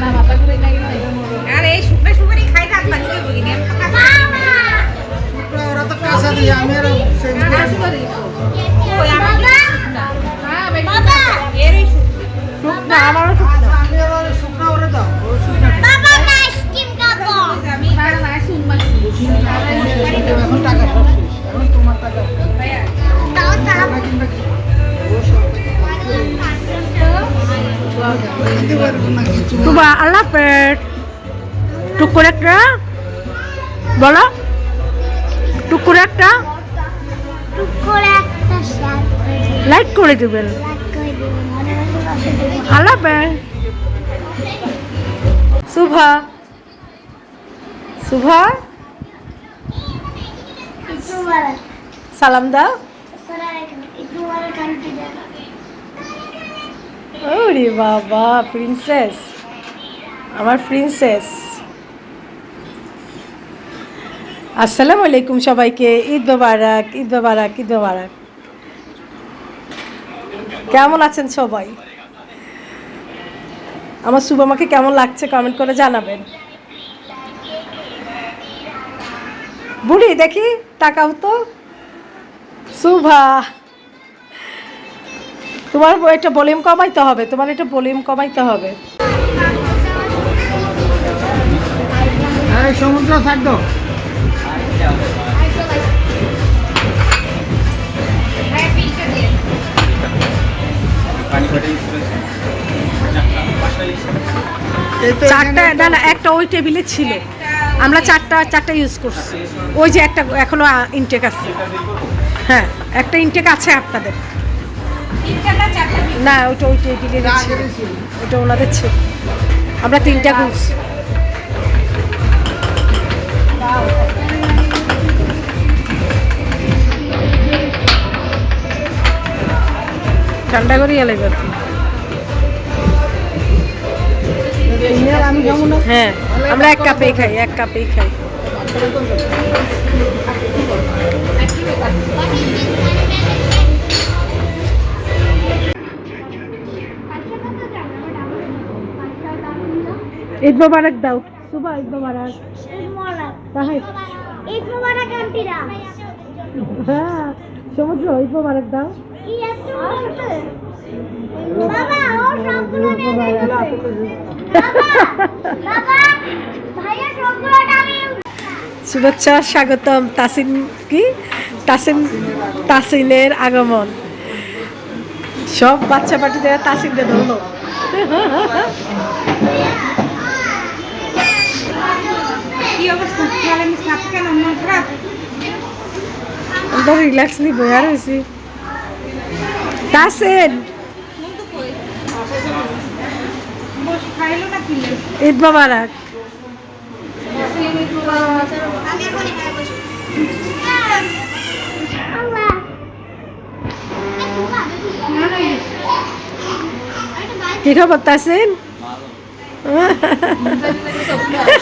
আর পারব না কিছু আল্লাহ পেট টুক একটা বলো। টুক করে একটা। লাইক করে দেবেন। পেট শুভা শুভা সালাম দাও। ওরে বাবা প্রিন্সেস আমার প্রিন্সেস আসসালামু আলাইকুম সবাইকে। ঈদ মোবারক ঈদ মোবারক ঈদ মোবারক। কেমন আছেন সবাই? আমার শুভ আমাকে কেমন লাগছে কমেন্ট করে জানাবেন। বুড়ি, দেখি টাকাও তো। শুভা, তোমার এটা ভলিউম কমাইতে হবে, তোমার এটা ভলিউম কমাইতে হবে। এই সমুদ্র থাকতো এই তো চারটা না না একটা ওই টেবিলে ছিল। আমরা চারটা চারটা ইউজ করছি। ওই যে একটা এখনও ইনটেক আছে। হ্যাঁ একটা ইনটেক আছে আপনাদের। না ওইটা ওই টেবিলে। ওটা ওনাদের ছিল। আমরা তিনটা গুছ ঠান্ডা করিয়া লাগবে আমি খাব না হ্যাঁ আমরা এক কাপেই খাই এক কাপেই খাই ঈদ মোবারক দাও সুবা ঈদ মোবারক ঈদ মোবারক তাহাই ঈদ মোবারক আন্টিরা হ্যাঁ সমুদ্র ঈদ মোবারক দাও। শুভেচ্ছা স্বাগতম তাসিন কি? তাসিন তাসিনের আগমন। সব বাচ্চা যারা তাসিনকে ধরলো কি অবস্থা? তাহলে আমি সাপ কেন? খারাপ? আমি তো রিল্যাক্স নি বয়ার হয়েছি তাসিন! ঈদ বসে। কি খবর তাসিন?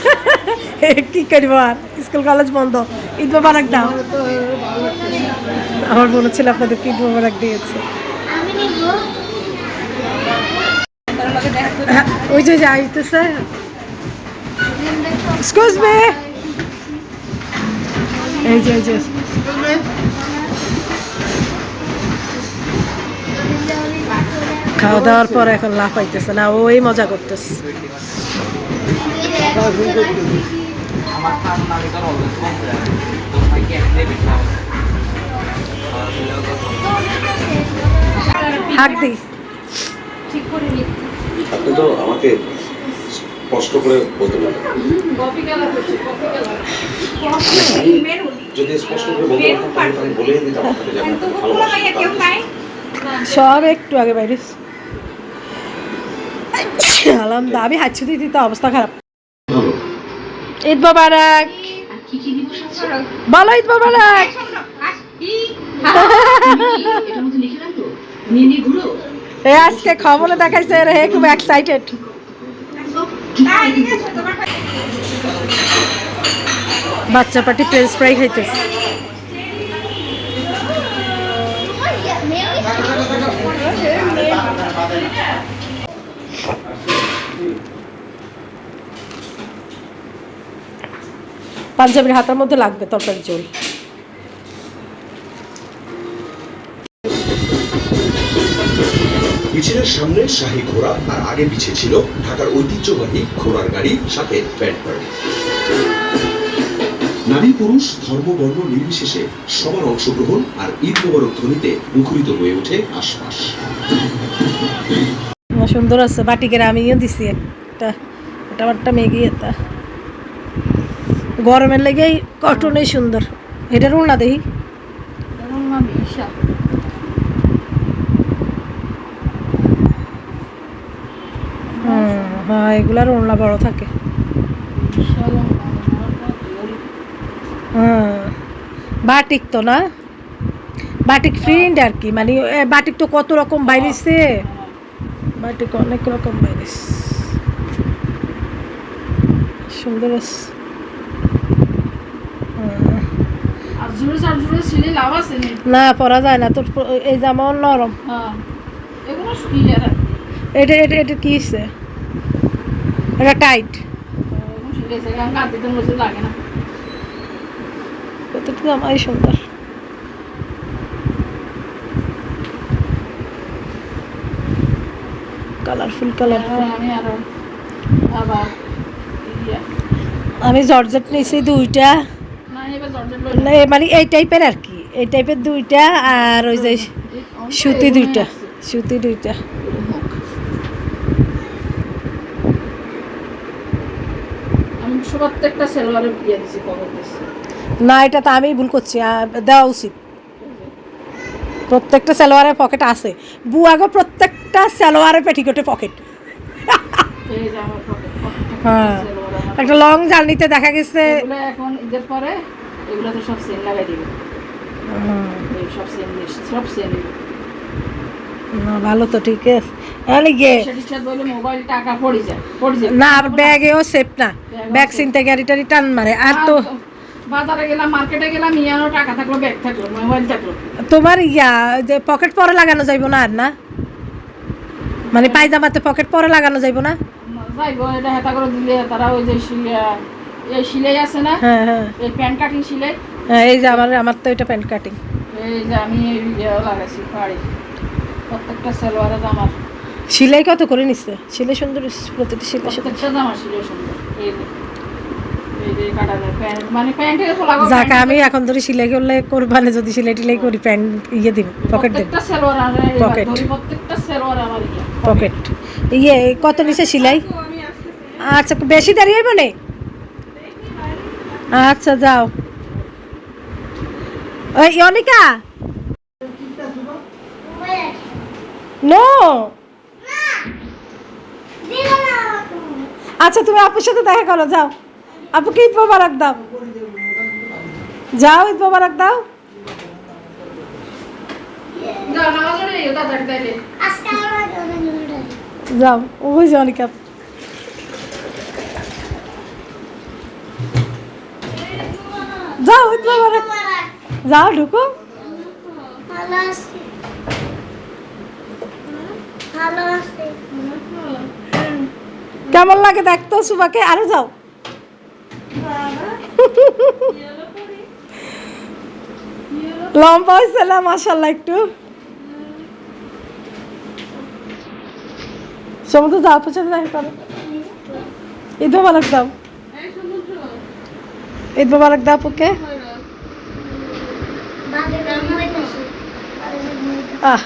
কি করব আর স্কুল কলেজ বন্ধ। ঈদ মোবারক দাও। আমার মনে ছিল আপনাদের ঈদ মোবারক দিয়েছে। হ্যাঁ, ওই যে যাইতেছে। এক্সকিউজ এই যে খাওয়া দাওয়ার পর এখন লাফাইতেছে। না ওই মজা করতেছে। আপনি তো আমাকে স্পষ্ট করে বলতে পারেন যদি স্পষ্ট করে বলতে পারতাম আমি বলেই দিতাম আপনাকে যে সব একটু আগে বাইরে আলহামদা আমি হাঁচি দিতে অবস্থা খারাপ। ঈদ মোবারক। বলো ঈদ মোবারক। এ আজকে খবরে দেখাইছে রে খুব এক্সাইটেড বাচ্চা পাটি ফ্রেঞ্চ ফ্রাই খাইতেছে। পাঞ্জাবির হাতের মধ্যে লাগবে তরকারি ঝোল মিছিলের সামনে শাহী ঘোড়া আর আগে পিছিয়ে ছিল ঢাকার ঐতিহ্যবাহী ঘোড়ার গাড়ি সাথে ব্যান্ড পার্টি নারী পুরুষ ধর্ম বর্ণ নির্বিশেষে সবার অংশগ্রহণ আর ঈদ মোবারক ধ্বনিতে মুখরিত হয়ে ওঠে আশপাশ। সুন্দর আছে বাটিকের আমিও দিছি একটা এটা আমারটা মেঘি এটা গরমের লেগেই কটনই সুন্দর। এটার না দেখি। হ্যাঁ এগুলার ওড়না বড় থাকে। হ্যাঁ বাটিক তো না? বাটিক প্রিন্ট আর কি মানে বাটিক তো কত রকম বাইরেছে? বাটিক অনেক রকম বাইরেছে। সুন্দর আছে হ্যাঁ। আর জোরে চার জোরে ছিলে লাভ আছে নি? পরা যায় না। তোর এই জামা নরম। হ্যাঁ। এটা এটা এটা কি হচ্ছে এটা টাইট। কতটুকু জামাই সুন্দর। কালারফুল আবার আমি জর্জেট নিয়েছি দুইটা। না মানে এই টাইপের আর কি। এই টাইপের দুইটা আর ওই যে সুতি দুইটা সুতি দুইটা। না এটা তো আমি ভুল করছি দেওয়া উচিত। প্রত্যেকটা সালোয়ারের পকেট আছে। বুয়াগো প্রত্যেকটা সালোয়ারের পেটিকোটে পকেট হ্যাঁ। একটা লং জার্নিতে দেখা গেছে। এখন ঈদের পরে এগুলো তো সব সেল লাগাই দিবে। সব সেল সব সেল না, ভালো তো ঠিক আছে। না আর ব্যাগেও সেফ না। ব্যাগ চিনতে গাড়ি টাড়ি টান মারে। আর তো বাজারে গেলাম মার্কেটে গেলাম ইয়ানো টাকা থাকল ব্যাগ থাকল মোবাইল থাকল। তোমার ইয়া যে পকেট পরে লাগানো যাইব না আর না? মানে পায়জামাতে পকেট পরে লাগানো যাইব না? যাইব এটা হেতা করে দিলে তারা ওই যে এই সিলাই আছে না? হ্যাঁ হ্যাঁ। এই প্যান্ট কাটিং সিলাই? হ্যাঁ এই যে আমার আমার তো এটা প্যান্ট কাটিং। এই যে আমি এই লাগাইছি পাড়ি। প্রত্যেকটা সালোয়ারে আমার সিলাই কত করে নিচ্ছে সিলাই সুন্দর প্রতিটি সিলাই সুন্দর। সিলাই সুন্দর। এই যে এই যে কাটানো প্যান্ট। মানে যাকে আমি এখন ধরে সিলাই করলে কোরবানে যদি সিলাই টিলাই করি প্যান্ট ইয়ে দিন পকেট আমার ইয়ে। পকেট। ইয়ে কত নিচে সিলাই? আচ্ছা বেশি দাঁড়িয়ে হইব না? আচ্ছা যাও। ওই অনিকা! নো! আচ্ছা তুমি আপুর সাথে দেখা করো যাও। আপুকে ঈদ মোবারক দাও। যাও ঈদ মোবারক দাও। যাও ওই যে অনিকা আপু। যাও, ঢুকো। কেমন লাগে দেখতো সুবাকে? আরও যাও। লম্বা হয়েছে না মাসাল্লাহ একটু। সমুদ্র যাও পৌঁছাতে দেখা করো। ঈদ মোবারক দাও। ঈদ মোবারক দাও আপুকে বাদে ঘুমাইতেছি বাদে ঘুমাইতেছি আহ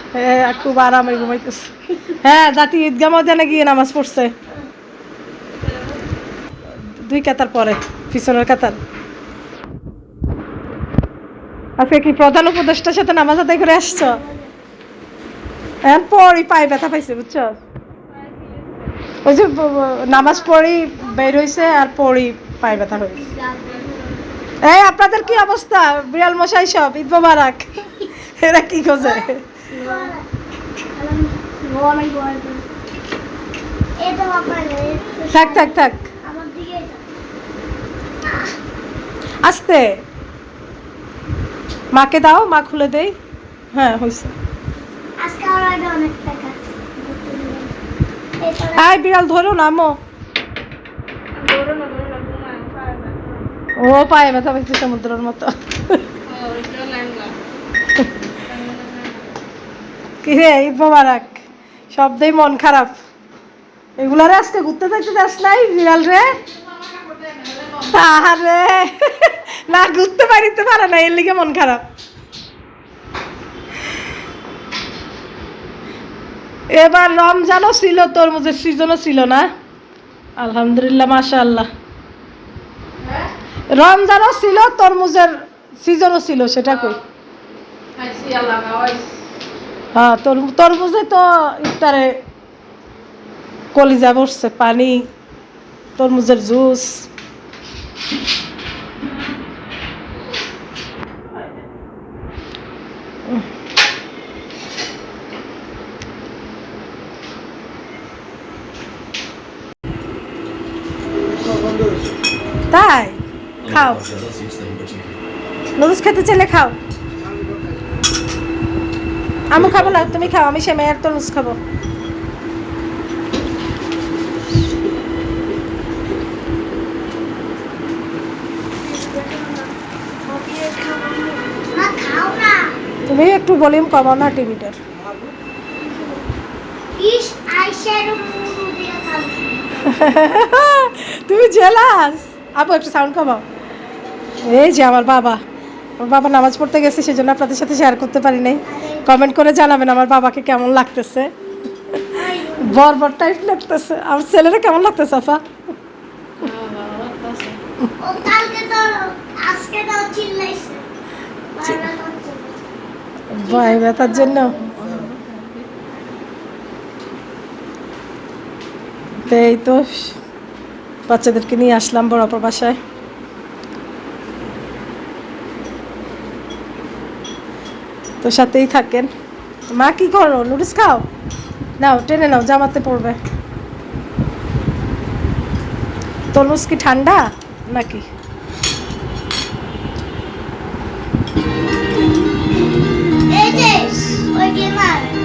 খুব আরামে ঘুমাইতেছে। হ্যাঁ জাতি ঈদগাহ ময়দানে গিয়ে নামাজ পড়ছে। দুই কাতার পরে, পিছনের কাতার। আজকে কি প্রধান উপদেষ্টার সাথে নামাজ আদায় করে আসছো? হ্যাঁ পরই পায়ে ব্যথা পাইছে, বুঝছ? ওই যে নামাজ পড়ি বের হয়েছে আর পড়ি পায়ে ব্যথা হয়েছে এই, আপনাদের কি অবস্থা? বিড়াল মশাই সব, ঈদ মোবারক। এরা কি খোঁজে? থাক থাক থাক আমার দিকে আস্তে। মাকে দাও মা খুলে দেই। হ্যাঁ হয়েছে। আয় বিড়াল ধরো নামো। ও ও পায়ে ব্যথা পাইছে সমুদ্রের মতো। ওইটা ল্যাংলা কি রে ঈদ মোবারক। শব্দেই মন খারাপ। এগুলারে আজকে ঘুরতে থাকতে যাস নাই, বিড়াল রে? আরে না, ঘুরতে পারিতে পারে না, এর লিগে মন খারাপ। এবার রমজানও ছিল, তরমুজের সিজনও ছিল না। আলহামদুলিল্লাহ, মাশাআল্লাহ। রমজানও ছিল, তরমুজের সিজনও ছিল, সেটা কই? আল্লাহ হ্যাঁ তরমুজে তো ইফতারে কলিজা বসছে পানি তরমুজের জুস। তাই? খাও। নুডলস খেতে চাইলে খাও। আমি খাব না, তুমি খাও, আমি সেমাই আর তরমুজ খাব। তুমি একটু ভলিউম কমাও না টিভিটার। তুমি জেলাস। আপু একটু সাউন্ড কমাও। এই যে আমার বাবা আমার বাবা নামাজ পড়তে গেছে, সেজন্য আপনাদের সাথে শেয়ার করতে পারি নাই। কমেন্ট করে জানাবেন আমার বাবাকে কেমন লাগতেছে। বরবর টাইপ লাগতেছে। আমার ছেলেরা কেমন লাগতেছে আপা। ভয় ব্যথার জন্য। এই তো বাচ্চাদেরকে নিয়ে আসলাম বড় বাসায়। তো সাথেই থাকেন। মা কি করো? নুডলস খাও? নাও, টেনে নাও, জামাতে পড়বে। তরমুজ কি ঠান্ডা নাকি? It is.